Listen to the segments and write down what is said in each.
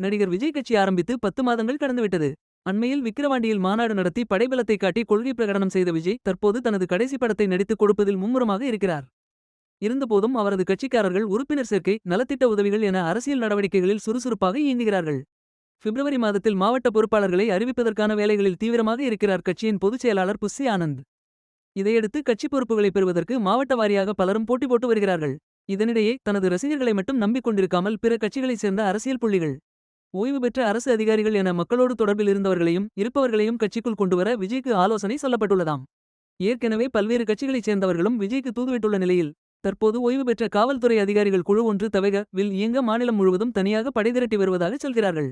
நடிகர் விஜய் கட்சி ஆரம்பித்து பத்து மாதங்கள் கடந்துவிட்டது. அண்மையில் விக்கிரவாண்டியில் மாநாடு நடத்தி படைபலத்தை காட்டி கொள்கை பிரகடனம் செய்த விஜய் தற்போது தனது கடைசி படத்தை நடித்துக் கொடுப்பதில் மும்முரமாக இருக்கிறார். இருந்தபோதும் அவரது கட்சிக்காரர்கள் உறுப்பினர் சேர்க்கை நலத்திட்ட உதவிகள் என அரசியல் நடவடிக்கைகளில் சுறுசுறுப்பாக இயங்குகிறார்கள். பிப்ரவரி மாதத்தில் மாவட்ட பொறுப்பாளர்களை அறிவிப்பதற்கான வேலைகளில் தீவிரமாக இருக்கிறார் கட்சியின் பொதுச் செயலாளர் புஸ்ஸி ஆனந்த். இதையடுத்து கட்சி பொறுப்புகளை பெறுவதற்கு மாவட்ட வாரியாக பலரும் போட்டி போட்டு வருகிறார்கள். இதனிடையே தனது ரசிகர்களை மட்டும் நம்பிக்கொண்டிருக்காமல் பிற கட்சிகளைச் சேர்ந்த அரசியல் புள்ளிகள் ஓய்வு பெற்ற அரசு அதிகாரிகள் என மக்களோடு தொடர்பில் இருந்தவர்களையும் இருப்பவர்களையும் கட்சிக்குள் கொண்டுவர விஜய்க்கு ஆலோசனை சொல்லப்பட்டுள்ளதாம். ஏற்கனவே பல்வேறு கட்சிகளைச் சேர்ந்தவர்களும் விஜய்க்கு தூதுவிட்டுள்ள நிலையில் தற்போது ஓய்வு பெற்ற காவல்துறை அதிகாரிகள் குழு ஒன்று தவக வில் இயங்க மாநிலம் முழுவதும் தனியாக படைதிரட்டி வருவதாக சொல்கிறார்கள்.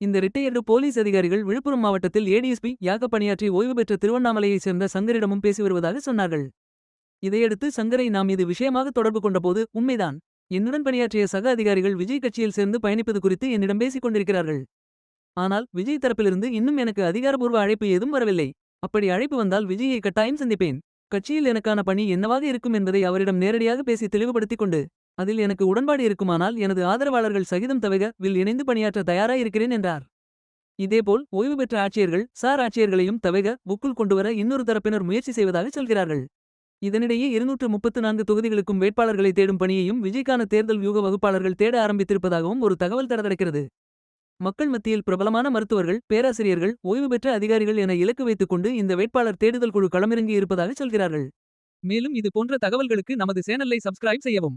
இந்த ரிட்டையர்டு போலீஸ் அதிகாரிகள் விழுப்புரம் மாவட்டத்தில் ஏடிஎஸ்பி யாக பணியாற்றி ஓய்வு பெற்ற திருவண்ணாமலையைச் சேர்ந்த சங்கரிடமும் பேசி வருவதாக சொன்னார்கள். இதையடுத்து சங்கரை நாம் இது விஷயமாக தொடர்பு கொண்டபோது உண்மைதான். என்னுடன் பணியாற்றிய சக அதிகாரிகள் விஜய் கட்சியில் சேர்ந்து பயணிப்பது குறித்து என்னிடம் பேசிக் கொண்டிருக்கிறார்கள் ஆனால் விஜய் தரப்பிலிருந்து இன்னும் எனக்கு அதிகாரபூர்வ அழைப்பு ஏதும் வரவில்லை. அப்படி அழைப்பு வந்தால் விஜயை கட்டாயம் சந்திப்பேன். கட்சியில் எனக்கான பணி என்னவாக இருக்கும் என்பதை அவரிடம் நேரடியாக பேசி தெளிவுபடுத்திக் கொண்டு அதில் எனக்கு உடன்பாடு இருக்குமானால் எனது ஆதரவாளர்கள் சகிதம் தவிர வில் இணைந்து பணியாற்ற தயாராயிருக்கிறேன் என்றார். இதேபோல் ஓய்வு பெற்ற ஆட்சியர்கள் சார் ஆட்சியர்களையும் தவிக புக்குள் கொண்டுவர இன்னொரு தரப்பினர் முயற்சி செய்வதாக சொல்கிறார்கள். இதனிடையே இருநூற்று முப்பத்து நான்கு தொகுதிகளுக்கும் வேட்பாளர்களை தேடும் பணியையும் விஜய்க்கான தேர்தல் வியூக வகுப்பாளர்கள் தேட ஆரம்பித்திருப்பதாகவும் ஒரு தகவல் தடதடக்கிறது மக்கள் மத்தியில் பிரபலமான மருத்துவர்கள் பேராசிரியர்கள் ஓய்வு பெற்ற அதிகாரிகள் என இலக்கு வைத்துக் கொண்டு இந்த வேட்பாளர் தேடுதல் குழு களமிறங்கி இருப்பதாக சொல்கிறார்கள். மேலும் இது போன்ற தகவல்களுக்கு நமது சேனலை சப்ஸ்கிரைப் செய்யவும்.